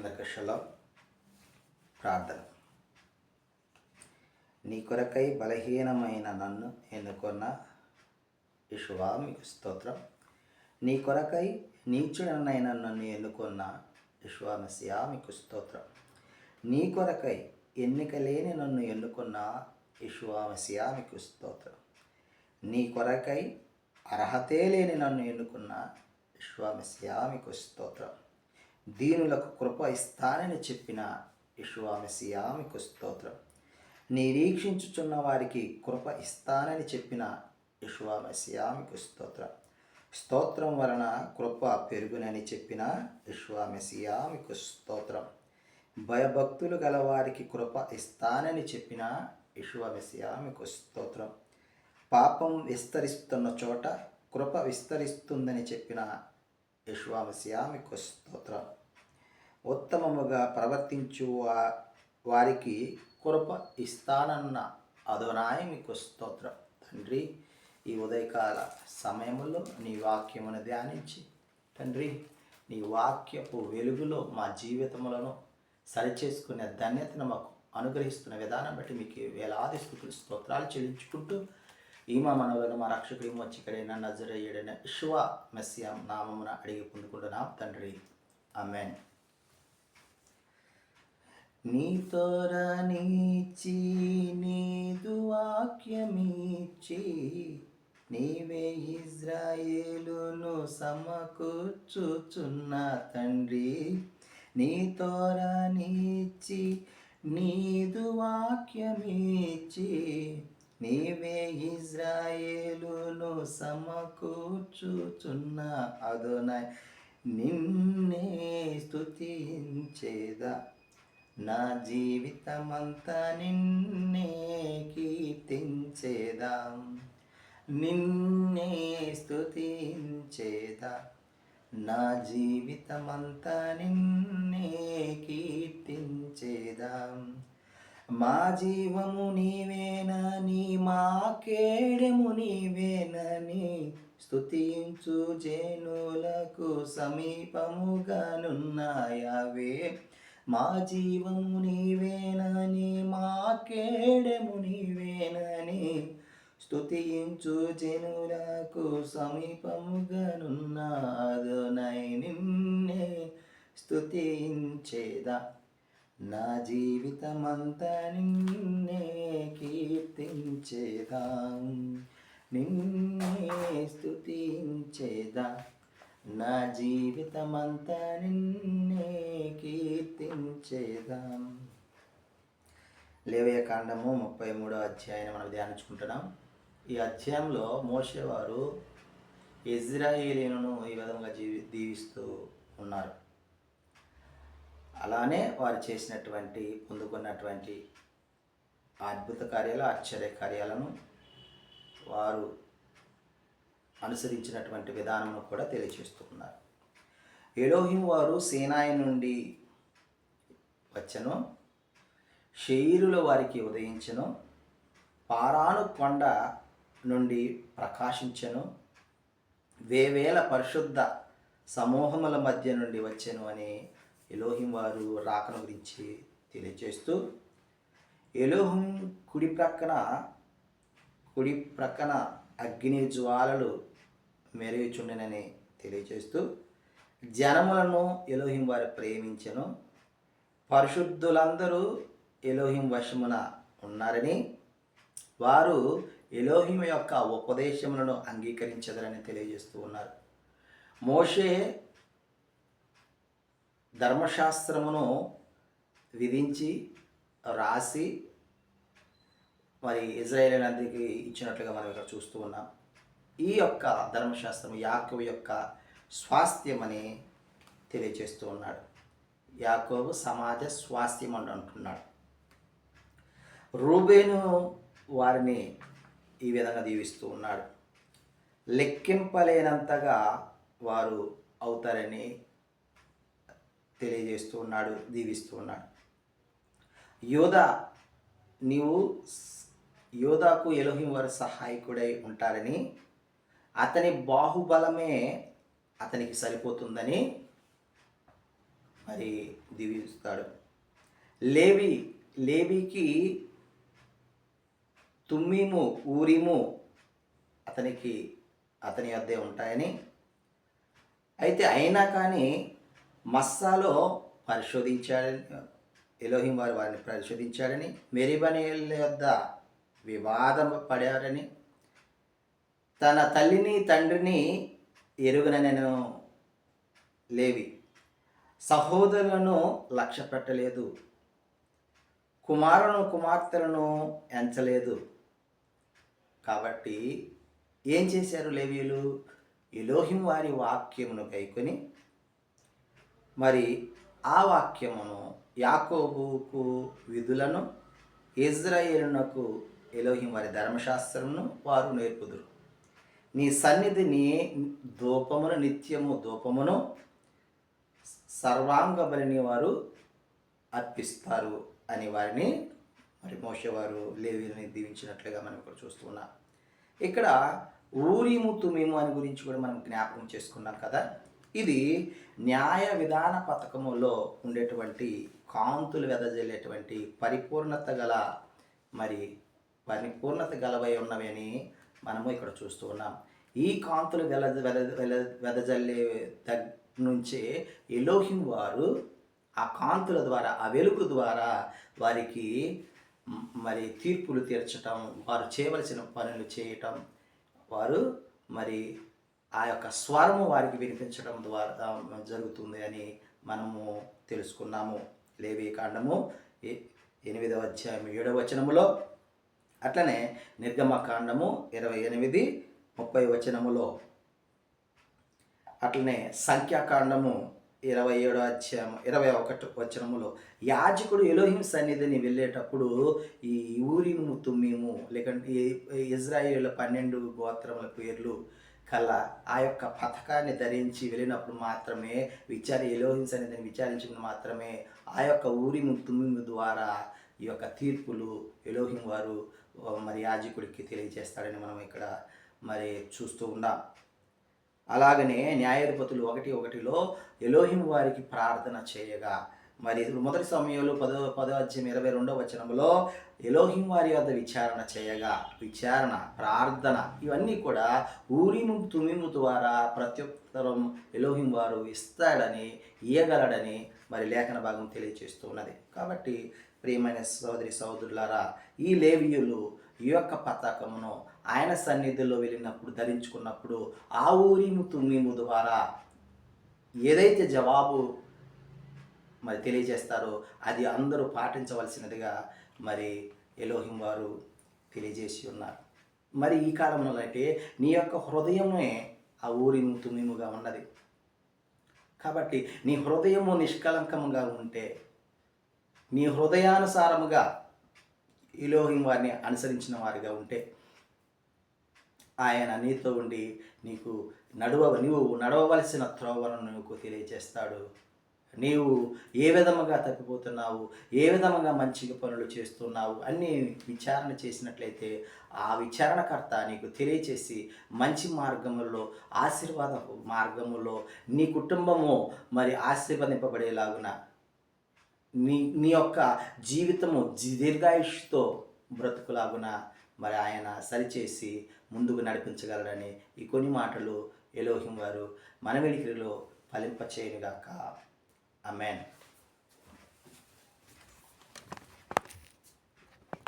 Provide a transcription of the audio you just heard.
అందరికీ షలో ప్రార్థన. నీ కొరకై బలహీనమైన నన్ను ఎన్నుకున్న యశువా మీకు స్తోత్రం. నీ కొరకై నీచుడనైన నన్ను ఎన్నుకున్న యశువా మీకు స్తోత్రం. నీ కొరకై ఎన్నిక లేని నన్ను ఎన్నుకున్న యశువా మీకు స్తోత్రం. నీ కొరకై అర్హతే లేని నన్ను ఎన్నుకున్న యశువా మీకు స్తోత్రం. దీనులకు కృప ఇస్తానని చెప్పిన యశువా మెస్సియా మీకు స్తోత్రం. నిరీక్షించుచున్న వారికి కృప ఇస్తానని చెప్పిన యశువా మెస్సియా మీకు స్తోత్రం. స్తోత్రం వలన కృప పెరుగునని చెప్పిన యశువా మెస్సియా మీకు స్తోత్రం. భయభక్తులు గలవారికి కృప ఇస్తానని చెప్పిన యశువా మెస్సియా మీకు స్తోత్రం. పాపం విస్తరిస్తున్న చోట కృప విస్తరిస్తుందని చెప్పిన యశువా మీకు స్తోత్రం. ఉత్తమముగా ప్రవర్తించు వా- వారికి కృప ఇస్తానన్న అదోనాయ మీకు స్తోత్రం. తండ్రి ఈ ఉదయకాల సమయంలో నీ వాక్యమును ధ్యానించి తండ్రి నీ వాక్యపు వెలుగులో మా జీవితములను సరిచేసుకునే ధన్యతను మాకు అనుగ్రహిస్తున్న విధానం బట్టి మీకు వేలాది స్థుతులు స్తోత్రాలు చెల్లించుకుంటూ ఈ మా మనవులను మా రక్షకుడి మొచ్చికడైన నజరయ్యడైన విశ్వ మెస్సియం నామమున అడిగి పొందుకుంటున్నాం తండ్రి. అమెన్ నీతోర నీచి నీదు వాక్యమిచ్చి నీవే ఇజ్రాయేలును సమకూర్చుచున్న తండ్రి. నీతోర నీచి నీదు వాక్యమిచ్చి నీవే ఇజ్రాయేలును సమకూర్చుచున్న అదోనాయ్ నిన్నే స్తుతించేదా. నా జీవితమంతా నిన్నే కీర్తించేదా. నిన్నే స్థుతించేదా నా జీవితమంతా నిన్నే కీర్తించేదా. మా జీవము నీవేనని మా కేడము నీవేనని స్థుతించు జనులకు సమీపముగానున్నాయావే. మా జీవము నీవేనని మా కేడము నీవేనని స్తుతించు జనులకు సమీపముగానున్నాదునై నిన్నే స్తుతించేదా నా జీవితమంతా నిన్నే కీర్తించేదా నిన్నే స్తుతించేదా నా జీవితమంతా నిన్నే కీర్తించేదాం. లేవయ కాండము ముప్పై మూడో అధ్యాయం మనం ధ్యానించుకుంటున్నాం. ఈ అధ్యాయంలో మోసేవారు ఇజ్రాయేలీలను ఈ విధంగా జీవి దీవిస్తూ ఉన్నారు. అలానే వారు చేసినటువంటి పొందుకున్నటువంటి అద్భుత కార్యాలు ఆశ్చర్య కార్యాలను వారు అనుసరించినటువంటి విధానమును కూడా తెలియచేస్తున్నారు. ఎలోహిం వారు సేనాయి నుండి వచ్చను షెయిరుల వారికి ఉదయించను పారాను కొండ నుండి ప్రకాశించను వేవేల పరిశుద్ధ సమూహముల మధ్య నుండి వచ్చెను అని ఎలోహిం వారు రాకను గురించి తెలియజేస్తూ ఎలోహిం కుడి ప్రక్కన కుడి ప్రక్కన అగ్ని జ్వాలలు మెరుగుచుండెనని తెలియజేస్తూ జనములను ఎలోహిం వారు ప్రేమించెను పరిశుద్ధులందరూ ఎలోహిం వశమున ఉన్నారని వారు ఎలోహిం యొక్క ఉపదేశములను అంగీకరించదరని తెలియజేస్తూ ఉన్నారు. మోషే ధర్మశాస్త్రమును విధించి రాసి మరి ఇజ్రాయేల్ అందరికీ ఇచ్చినట్లుగా మనం ఇక్కడ చూస్తూ ఉన్నాం. ఈ యొక్క ధర్మశాస్త్రం యాకోబు యొక్క స్వాస్థ్యం అని తెలియజేస్తూ ఉన్నాడు. యాకోబు సమాజ స్వాస్థ్యం అని అంటున్నాడు. రూబేను వారిని ఈ విధంగా దీవిస్తూ ఉన్నాడు. లెక్కింపలేనంతగా వారు అవుతారని తెలియజేస్తూ ఉన్నాడు దీవిస్తూ ఉన్నాడు. యోధ నీవు యోధాకు ఎలోహిం వారి సహాయకుడై ఉంటారని అతని బాహుబలమే అతనికి సరిపోతుందని మరి దీవిస్తాడు. లేవి లేవికి తుమ్మిము ఊరిము అతనికి అతని వద్దే ఉంటాయని. అయితే అయినా కానీ మస్సాలో పరిశోధించాడని ఎలోహిం వారు వారిని పరిశోధించాడని మెరిబనేల యొద్ద వివాదం పడారని తన తల్లిని తండ్రిని ఎరుగున నేను లేవి. సహోదరులను లక్ష్య పెట్టలేదు కుమారులను కుమార్తెలను ఎంచలేదు. కాబట్టి ఏం చేశారు లేవీలు ఎలోహిం వారి వాక్యమును కైకొని మరి ఆ వాక్యమును యాకోబుకు విధులను ఇజ్రాయేలునకు ఎలోహిం వారి ధర్మశాస్త్రమును వారు నేర్పుదురు. నీ సన్నిధిని ధూపమును నిత్యము ధూపమును సర్వాంగ బలిని వారు అర్పిస్తారు అని వారిని మరి మోసేవారు లేవీని దీవించినట్లుగా మనం ఇక్కడ చూస్తున్నాం ఇక్కడ ఊరిము తుమిము అని గురించి కూడా మనం జ్ఞాపకం చేసుకున్నాం కదా. ఇది న్యాయ విధాన పథకములో ఉండేటువంటి కాంతులు వెదజల్లేటువంటి పరిపూర్ణత గల మరి పరిపూర్ణత గలవై ఉన్నవి అని మనము ఇక్కడ చూస్తూ ఉన్నాం. ఈ కాంతులు వెల వెల వెల వెదజల్లే దగ్ నుంచే ఎలోహిం వారు ఆ కాంతుల ద్వారా ఆ వెలుగు ద్వారా వారికి మరి తీర్పులు తీర్చటం వారు చేయవలసిన పనులు చేయటం వారు మరి ఆ యొక్క స్వరము వారికి వినిపించడం ద్వారా జరుగుతుంది అని మనము తెలుసుకున్నాము. లేవి కాండము ఎనిమిదవ అధ్యాయం ఏడవ వచనములో అట్లనే నిర్గమకాండము ఇరవై ఎనిమిది ముప్పై వచనములో. అట్లనే సంఖ్యాకాండము ఇరవై ఏడో అధ్యాయం ఇరవై ఒకటి వచనములో. యాజకుడు ఎలోహిం సన్నిధిని వెళ్ళేటప్పుడు ఈ ఊరిము తుమ్మిము లేకంటే ఈ ఇజ్రాయేల్ పన్నెండు గోత్రముల పేర్లు కల ఆ యొక్క పథకాన్ని ధరించి వెళ్ళినప్పుడు మాత్రమే విచారి ఎలోహిం సన్నిధిని విచారించినప్పుడు మాత్రమే ఆ యొక్క ఊరిము తుమ్మిము ద్వారా ఈ యొక్క తీర్పులు ఎలోహిం వారు మరి యాజకుడికి తెలియజేస్తాడని మనం ఇక్కడ మరి చూస్తూ ఉన్నాం. అలాగనే న్యాయాధిపతులు ఒకటి ఒకటిలో ఎలోహిం వారికి ప్రార్థన చేయగా మరి మొదటి సమయంలో పదో పదో అధ్యయం ఇరవై రెండో వచనంలో ఎలోహిం వారి వద్ద విచారణ చేయగా విచారణ ప్రార్థన ఇవన్నీ కూడా ఊరిము తుమిము ద్వారా ప్రత్యుత్తరం ఎలోహిం వారు ఇస్తాడని ఇయ్యగలడని మరి లేఖన భాగం తెలియజేస్తూ ఉన్నది. కాబట్టి ప్రియమైన సోదరి సోదరులారా ఈ లేవియులు ఈ యొక్క పతాకమును ఆయన సన్నిధిలో వెళ్ళినప్పుడు ధరించుకున్నప్పుడు ఆ ఊరిము తుమ్మిము ద్వారా ఏదైతే జవాబు మరి తెలియజేస్తారో అది అందరూ పాటించవలసినదిగా మరి ఎలోహిం వారు తెలియజేసి ఉన్నారు. మరి ఈ కాలంలో అయితే నీ యొక్క హృదయమే ఆ ఊరిము తుమ్మిముగా ఉన్నది. కాబట్టి నీ హృదయము నిష్కలంకముగా ఉంటే నీ హృదయానుసారముగా ఇలోహిం వారిని అనుసరించిన వారిగా ఉంటే ఆయన నీతో ఉండి నీకు నడువ నీవు నడవవలసిన త్రోవను నీకు తెలియజేస్తాడు నీవు ఏ విధముగా తప్పిపోతున్నావు ఏ విధముగా మంచిగా పనులు చేస్తున్నావు అన్ని విచారణ చేసినట్లయితే ఆ విచారణకర్త నీకు తెలియచేసి మంచి మార్గములో ఆశీర్వాద మార్గములో నీ కుటుంబము మరి ఆశీర్వదింపబడేలాగున నీ నీ యొక్క జీవితము దీర్ఘాయుష్తో బ్రతుకులాగున మరి ఆయన సరిచేసి ముందుకు నడిపించగలరని ఈ కొన్ని మాటలు ఎలోహిం వారు మనవిడికిలో వెలికిరిలో ఫలింపచేయనుగాక. అమెన్